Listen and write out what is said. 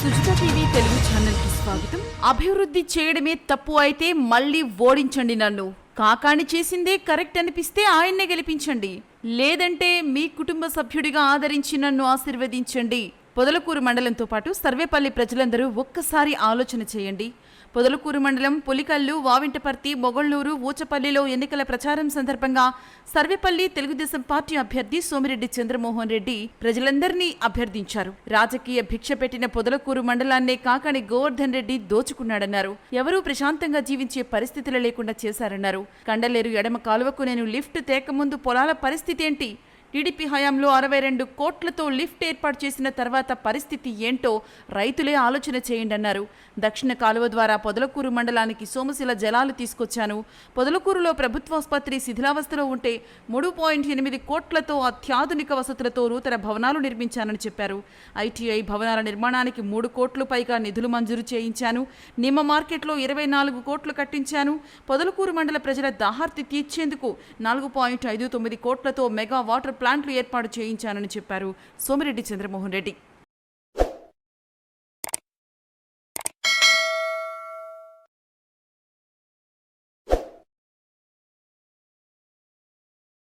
Sujitha TV Telugu ఛానల్కి స్వాగతం. అభివృద్ధి చేయడమే తప్పు అయితే మళ్ళీ ఓడించండి నన్ను. కాకాణి చేసిందే కరెక్ట్ అనిపిస్తే ఆయన్నే గెలిపించండి. లేదంటే మీ కుటుంబ సభ్యుడిగా ఆదరించి నన్ను ఆశీర్వదించండి. పొదలకూరు మండలంతో పాటు సర్వేపల్లి ప్రజలందరూ ఒక్కసారి ఆలోచన చేయండి. పొదలకూరు మండలం పులికల్లు వావింటపర్తి మొగళ్ళూరు ఊచపల్లిలో ఎన్నికల ప్రచారం సందర్భంగా సర్వేపల్లి తెలుగుదేశం పార్టీ అభ్యర్థి సోమిరెడ్డి చంద్రమోహన్ రెడ్డి ప్రజలందరినీ అభ్యర్థించారు. రాజకీయ భిక్ష పెట్టిన పొదలకూరు మండలాన్నే కాకని గోవర్ధన్ రెడ్డి దోచుకున్నాడన్నారు. ఎవరూ ప్రశాంతంగా జీవించే పరిస్థితులు లేకుండా చేశారన్నారు. కండలేరు ఎడమ కాలువకు నేను లిఫ్ట్ తేకముందు పొలాల పరిస్థితి ఏంటి? టీడీపీ హయాంలో అరవై రెండు కోట్లతో లిఫ్ట్ ఏర్పాటు చేసిన తర్వాత పరిస్థితి ఏంటో రైతులే ఆలోచన చేయండి అన్నారు. దక్షిణ కాలువ ద్వారా పొదలకూరు మండలానికి సోమశిల జలాలు తీసుకొచ్చాను. పొదలకూరులో ప్రభుత్వాసుపత్రి శిథిలావస్థలో ఉంటే మూడు పాయింట్ ఎనిమిది కోట్లతో అత్యాధునిక వసతులతో నూతన భవనాలు నిర్మించానని చెప్పారు. ఐటీఐ భవనాల నిర్మాణానికి మూడు కోట్లు పైగా నిధులు మంజూరు చేయించాను. నిమ్మ మార్కెట్లో ఇరవై నాలుగు కోట్లు కట్టించాను. పొదలకూరు మండల ప్రజల దాహార్తి తీర్చేందుకు నాలుగు పాయింట్ ఐదు తొమ్మిది కోట్లతో మెగా వాటర్ ప్లాంట్లు ఏర్పాటు చేయించానని చెప్పారు సోమిరెడ్డి చంద్రమోహన్ రెడ్డి.